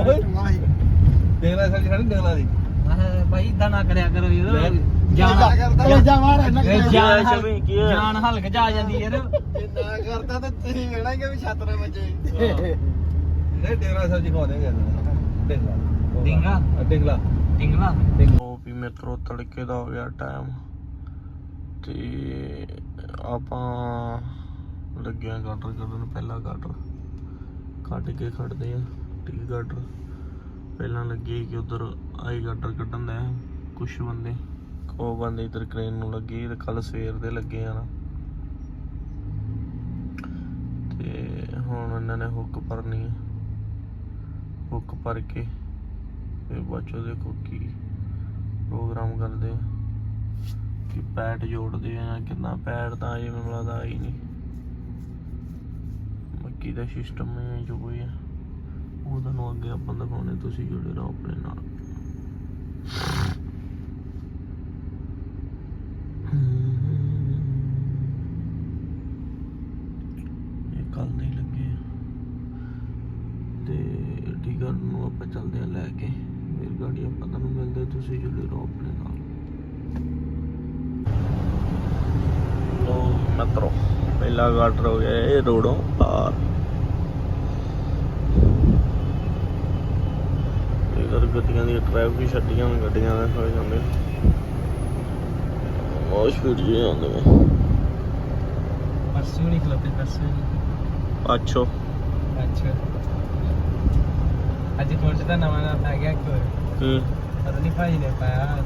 ਓਏ। ਵਾਹੀ ਡੇਗਲਾ ਸਾਡੀ ਖੜੀ ਡੇਗਲਾ ਦੀ। ਆਹ ਭਾਈ ਇਦਾਂ ਨਾ ਕਰਿਆ ਕਰੋ ਲੈ। ਯਾਰ ਜਾਨ ਜਾਨ ਕਰਦਾ ਜਾ ਮਾਰ ਇਹਨਾਂ ਇਹ ਕਰ ਜਾਨ ਕੀ ਹਲ- ਕੀ ਹੈ? ਜਾਨ ਹਲਕ ਜਾ ਜਾਂਦੀ ਯਾਰ। ਨਾ ਕਰਦਾ ਤੇ ਤੁਸੀਂ ਵੇਣਾ ਕਿ ਵੀ ਛੱਤ ਨਾ ਵੱਜੇ। ਨਹੀਂ ਡੇਗਲਾ ਸਬਜ਼ੀ ਖਵਾ ਦੇਗੇ ਡੇਗਲਾ। ਡਿੰਗਾ? ਆ, ਡੇਗਲਾ। ਟਿੰਗਲਾ ਉਹ ਵੀ ਮਿੱਤਰੋ ਤੜਕੇ ਦਾ ਹੋ ਗਿਆ ਟਾਈਮ ਤੇ ਆਪਾਂ ਲੱਗਿਆ ਗਾਟਰ ਕੱਢਣ ਪਹਿਲਾ ਗਾਟਰ ਕੱਢ ਕੇ ਖੜਦੇ ਆ ਟੀ ਗਾਟਰ ਪਹਿਲਾਂ ਲੱਗੇ ਕਿ ਉਧਰ ਆਈ ਗਾਟਰ ਕੱਢਣ ਦਾ ਕੁਝ ਬੰਦੇ। ਉਹ ਬੰਦੇ ਇਧਰ ਕ੍ਰੇਨ ਨੂੰ ਲੱਗੇ ਤੇ ਕੱਲ ਸਵੇਰ ਦੇ ਲੱਗੇ ਆ ਨਾ। ਤੇ ਹੁਣ ਇਹਨਾਂ ਨੇ ਹੁੱਕ ਭਰਨੀ ਹੈ ਹੁੱਕ ਭਰ ਕੇ ਫਿਰ ਬਾਚੋ ਦੇਖੋ ਕੀ ਪ੍ਰੋਗਰਾਮ ਕਰਦੇ ਆ। ਕਿ ਪੈਡ ਜੋੜਦੇ ਆ ਜਾਂ ਕਿੰਨਾ ਪੈਡ ਤਾਂ ਅਜੇ ਮੈਨੂੰ ਲੱਗਦਾ ਆਈ ਨਹੀਂ। ਮੱਕੀ ਦਾ ਸਿਸਟਮ ਹੈ ਜੋ ਕੋਈ ਹੈ ਉਹ ਤੁਹਾਨੂੰ ਅੱਗੇ ਆਪਾਂ ਦਿਖਾਉਣੇ ਤੁਸੀਂ ਜੁੜੇ ਰਹੋ ਆਪਣੇ ਨਾਲ। ਇਹ ਕੱਲ ਨਹੀਂ ਲੱਗੇ। ਤੇ ਟਿਕਟ ਨੂੰ ਆਪਾਂ ਚੱਲਦੇ ਆ ਲੈ ਕੇ। ਫਿਰ ਗਾੜੀ ਆਪਾਂ ਤੁਹਾਨੂੰ ਮਿਲਦੇ ਤੁਸੀਂ ਜੁੜੇ ਰਹੋ ਆਪਣੇ ਨਾਲ। ਲੋ ਮਤਰੋ, ਪਹਿਲਾ ਗਾਟਰ ਹੋ ਗਿਆ ਇਹ ਰੋਡੋਂ ਪਾਰ ਇਧਰ ਗੱਡੀਆਂ ਦੀ ਟ੍ਰੈਫਿਕ ਛੱਡੀਆਂ ਹੋਈਆਂ ਗੱਡੀਆਂ ਦੇ ਹੋਏ ਜਾਂਦੇ। ਬਹੁਤ ਸਪੀਡ ਜੀ ਆਉਂਦੇ ਨੇ ਪਰਸੋਂ ਨਹੀਂ ਖਲੋਤੇ ਪਰਸੋਂ ਅੱਛੋ। ਅੱਛਾ। ਅੱਜ ਕੋਚ ਦਾ ਨਵਾਂ ਨਾਮ ਆ ਗਿਆ ਕੋਈ ਕੀ ਪਤਾ ਨਹੀਂ ਭਾਈ ਨੇ ਪਾਇਆ।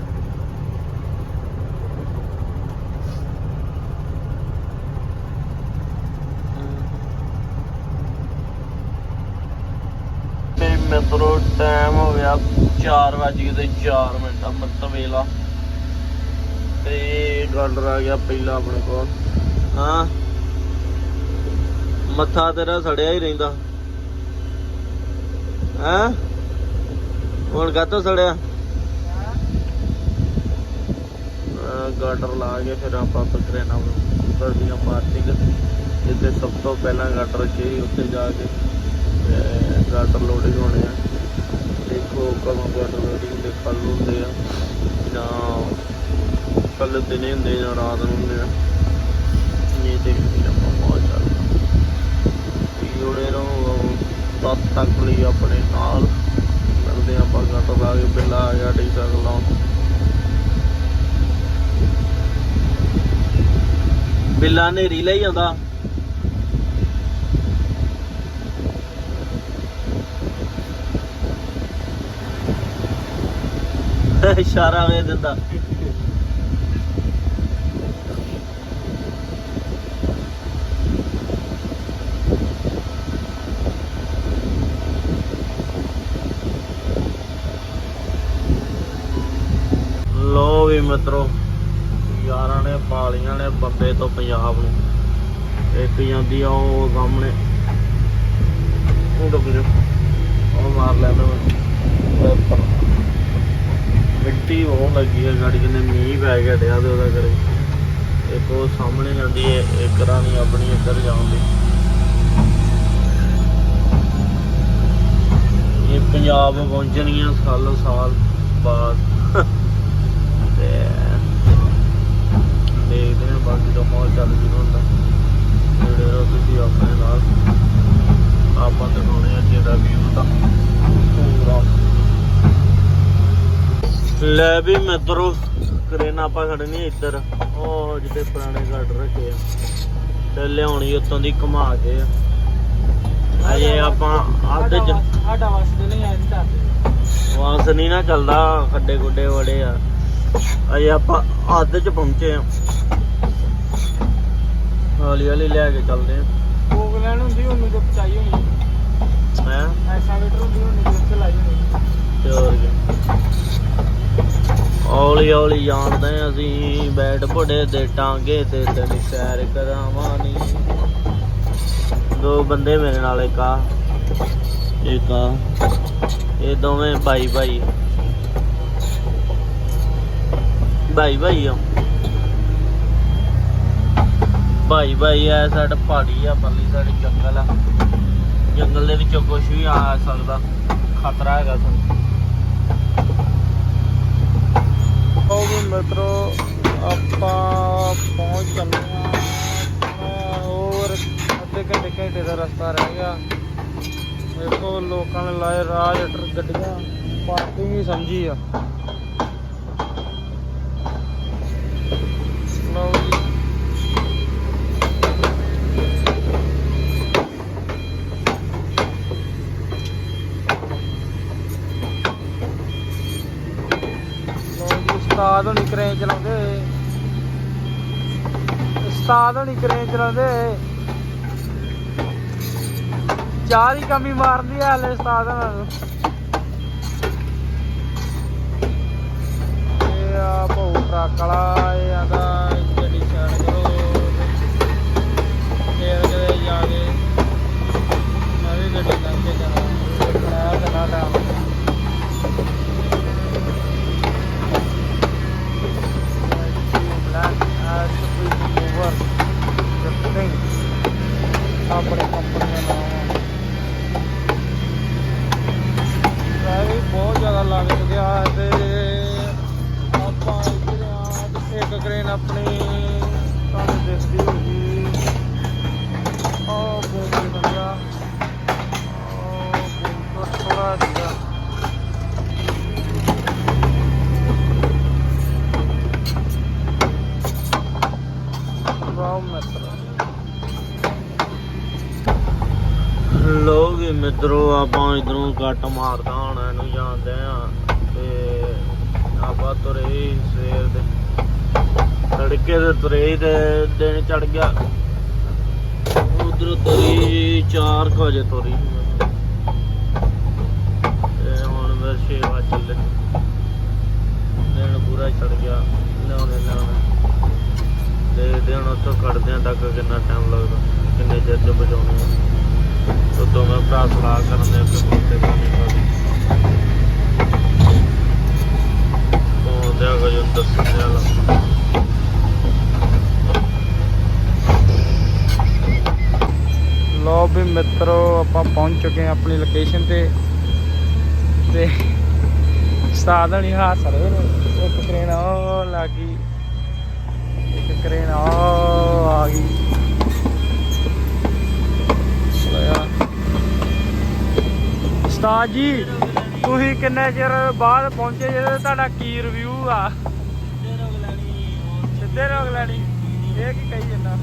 ਮਿੱਤਰੋ ਟਾਈਮ ਹੋ ਗਿਆ 4 ਵਜੇ ਤੇ 4 ਮਿੰਟ ਮਤਲਬ ਵੇਲਾ ਤੇ ਗਾਰਡਰ ਆ ਗਿਆ ਪਹਿਲਾ ਆਪਣੇ ਕੋਲ। ਹਾਂ। ਮੱਥਾ ਤੇਰਾ ਸੜਿਆ ਹੀ ਰਹਿੰਦਾ। ਹਾਂ? ਹੁਣ ਕਾਤੋਂ ਸੜਿਆ? ਗਾਰਡਰ ਲਾ ਕੇ ਫਿਰ ਆਪਾਂ ਪਕਰੇਨਾ ਕਰਦੀਆਂ ਪਾਰਕਿੰਗ ਜਿੱਥੇ ਸਭ ਤੋਂ ਪਹਿਲਾਂ ਗਾਰਡਰ ਕੇ ਉੱਥੇ ਜਾ ਕੇ। ਤੇ ਲੋਡਿੰਗ ਹੋਣੇ ਆ। ਦੇਖੋ, ਕਦੋਂ ਗਾਰਡਰ ਲੋਡਿੰਗ ਦੇ ਕੱਲ ਹੁੰਦੇ ਆ, ਜਾਂ ਕੱਲ ਦਿਨੇ ਹੁੰਦੇ ਜਾਂ ਰਾਤ ਨੂੰ ਹੁੰਦੇ ਆ। ਇਹ ਦੇਖਦੇ ਆਪਾਂ ਬਹੁਤ ਚੱਲਦਾ ਜੁੜੇ ਰਹੋ ਤਦ ਤੱਕ ਲਈ ਆਪਣੇ ਨਾਲ। ਮਿਲਦੇ ਆਪਾਂ ਗਾਰਡਰ ਲਾ ਕੇ ਬਿੱਲਾ ਆ ਗਿਆ ਡੀ ਤੱਕ ਬਿੱਲਾ ਨੇਰੀ ਲਈ ਆਉਂਦਾ। ਇਸ਼ਾਰਾ ਵੇ ਦਿੰਦਾ। ਲੋ ਵੀ ਮਿੱਤਰੋ, ਯਾਰਾਂ ਨੇ, ਪਾਲੀਆਂ ਨੇ, ਬੰਬੇ ਤੋਂ ਪੰਜਾਬ ਨੂੰ। ਇੱਕ ਜਾਂਦੀ ਆ, ਉਹ ਸਾਹਮਣੇ। ਉਹ ਡੁੱਬ ਜਾ ਉਹ ਮਾਰ ਲੈਂਦਾ ਮੈਨੂੰ ਮਿੱਟੀ ਬਹੁਤ ਲੱਗੀ ਹੈ ਗਾੜੀ ਕਿੰਨੇ ਮੀਂਹ ਪੈ ਗਿਆ ਡਿਆ ਤੇ ਉਹਦਾ ਕਰੇ ਇੱਕ ਉਹ ਸਾਹਮਣੇ ਜਾਂਦੀ ਹੈ ਇੱਕ ਰਾਣੀ ਆਪਣੀ ਇੱਧਰ ਜਾਂਦੀ ਇਹ ਪੰਜਾਬ ਪਹੁੰਚਣਗੀਆਂ ਸਾਲੋ ਸਾਲ ਬਾਅਦ। ਤੇ ਦੇਖਦੇ ਹਾਂ ਬਾਕੀ ਦਾ ਮਾਹੌਲ ਚੱਲ ਜੀ ਹੁੰਦਾ। ਜਿਹੜੇ ਰਹੋ ਤੁਸੀਂ ਆਪਣੇ ਨਾਲ। ਆਪਾਂ ਦਿਖਾਉਣੇ ਆ ਜਿਹੜਾ ਵੀ ਦਾ। ਪ੍ਰੋਗਰਾਮ ਲੈ ਵੀ ਮਿੱਤਰੋ ਕਰੇਨ ਆਪਾਂ ਖੜਨੀ ਇੱਧਰ। ਉਹ ਜਿਹੜੇ ਪੁਰਾਣੇ ਗਾਰਡ ਰੱਖੇ ਆ। ਤੇ ਲਿਆਉਣੀ ਉੱਤੋਂ ਦੀ ਘੁਮਾ ਕੇ। ਆ। ਅਜੇ ਆਪਾਂ ਅੱਧ ਚ ਸਾਡਾ ਵਾਸਤੇ ਨਹੀਂ ਆਇਆ ਤਾਂ ਵਾਸ ਨਹੀਂ ਨਾ ਚੱਲਦਾ ਖੱਡੇ ਗੁੱਡੇ ਵੜੇ ਆ। ਅਜੇ ਆਪਾਂ ਅੱਧ ਚ ਪਹੁੰਚੇ ਆ। ਹੌਲੀ ਹੌਲੀ ਲੈ ਕੇ ਚੱਲਦੇ ਆ। ਕੋਕ ਲੈਣ ਹੁੰਦੀ ਉਹਨੂੰ ਤੇ ਪਚਾਈ ਹੋਣੀ। ਮੈਂ ਐਸਾ ਵੇਟਰ ਹੁੰਦੀ ਉਹਨੂੰ ਤੇ ਚਲਾਈ ਹੋਣੀ। ਤੇ ਹੋਰ ਕੀ। ਹੌਲੀ ਹੌਲੀ ਜਾਣਦੇ ਆ ਅਸੀਂ, ਬੈਠ ਬੁੜੇ ਦੇ ਟਾਂਗੇ ਤੇ ਤੈਨੂੰ ਸੈਰ ਕਰਾਵਾਂ ਦੋ ਬੰਦੇ ਮੇਰੇ ਨਾਲ, ਇੱਕ ਆ ਇੱਕ ਆ, ਇਹ ਦੋਵੇਂ ਭਾਈ ਭਾਈ ਭਾਈ ਭਾਈ ਆ। ਭਾਈ ਭਾਈ ਆ ਸਾਡਾ ਪਹਾੜੀ ਆ, ਪਰਲੀ ਸਾਡੀ ਜੰਗਲ ਆ। ਜੰਗਲ ਦੇ ਵਿੱਚੋਂ ਕੁਝ ਵੀ ਆ ਸਕਦਾ, ਖਤਰਾ ਹੈਗਾ ਸਾਨੂੰ। ਉਹ ਵੀ ਮਿੱਤਰੋ, ਆਪਾਂ ਪਹੁੰਚ ਚੱਲੇ ਆ ਹੋਰ ਅੱਧੇ ਘੰਟੇ ਘੰਟੇ ਦਾ ਰਸਤਾ ਰਹਿ ਗਿਆ। ਦੇਖੋ ਲੋਕਾਂ ਨੇ ਲਾਏ ਰਾਜ ਗੱਡੀਆਂ। ਪਾਰਕਿੰਗ ਹੀ ਸਮਝੀ ਆ ਲਓ ਜੀ ਲਓ ਜੀ ਉਸਤਾਦ ਹੋਣੀ ਕਰੇਨ ਚਲਾਉਂਦੇ। ਉਸਤਾਦ ਹੋਣੀ ਕਰੇਨ ਚਲਾਉਂਦੇ। ਚਾਰ ਹੀ ਕਮੀ ਮਾਰਦੀ ਆ ਹਲੇ ਉਸਤਾਦ ਹੋਣਾ ਨੂੰ। ਇਹ ਆ ਭੂ ਟਰੱਕ ਵਾਲਾ, ਇਹ ਆਂਦਾ ਆਪਣੇ ਕੰਪਨੀ ਦਾ ਨਾਮ ਆ। ਵੀ ਬਹੁਤ ਜ਼ਿਆਦਾ ਲੱਗ ਗਿਆ ਤੇ ਆਪਾਂ ਇੱਧਰ ਆ, ਇੱਕ ਕ੍ਰੇਨ ਆਪਣੀ ਮਿੱਤਰ ਲੋਕ ਮਿੱਤਰੋ, ਆਪਾਂ ਇਧਰੋਂ ਕੱਟ ਮਾਰਦਾ ਹੁਣ, ਇਹਨੂੰ ਜਾਂਦੇ ਆ ਤੇ ਆਪਾਂ ਤੁਰੇ ਸਵੇਰ ਦੇ। ਤੜਕੇ ਦੇ ਤੁਰੇ ਤੇ ਦਿਨ ਚੜ ਗਿਆ। ਉਧਰ ਤੁਰੀ 4 ਵਜੇ ਤੁਰੀ। ਤੇ ਹੁਣ ਮੈਂ 6 ਵਜੇ ਚੱਲੇ। ਦਿਨ ਪੂਰਾ ਚੜ ਗਿਆ। ਲਿਆਉਣੇ ਲਿਆਉਣੇ ਦੇਖਦੇ ਹੁਣ ਉੱਥੋਂ ਕੱਢਦੇ ਆ ਤੱਕ ਕਿੰਨਾ ਟਾਈਮ ਲੱਗਦਾ, ਕਿੰਨੇ ਚਿਰ ਚ ਬਚਾਉਣੇ ਆ। ਤੋ ਦੋਵੇਂ ਭਰਾ ਸਲਾਹ ਕਰਨ ਦੇ ਕਿ ਪੁੱਤੇ ਕਰਨੀ ਕਰੀ ਪਹੁੰਚਿਆ ਕੋ ਜੋ ਦੱਸਿਆ ਲਾ। ਲੋ ਵੀ ਮਿੱਤਰੋ, ਆਪਾਂ ਪਹੁੰਚ ਚੁੱਕੇ ਹਾਂ ਆਪਣੀ ਲੋਕੇਸ਼ਨ ਤੇ। ਤੇ ਸਾਧਨ ਹੀ ਹਾਸ ਇੱਕ ਕ੍ਰੇਨ ਉਹ ਲੱਗੀ ਕ੍ਰੇਨ ਉਹ ਆ ਗਈ। ਉਸਤਾਦ ਜੀ, ਤੁਸੀਂ ਕਿੰਨੇ ਚਿਰ ਬਾਅਦ ਪਹੁੰਚੇ ਜੇ ਤੁਹਾਡਾ ਕੀ ਰਿਵਿਊ ਆ? ਸਿੱਧੇ ਰੋਗ ਲੈਣੀ? ਇਹ ਕੀ ਕਹੀ ਜਾਂਦਾ?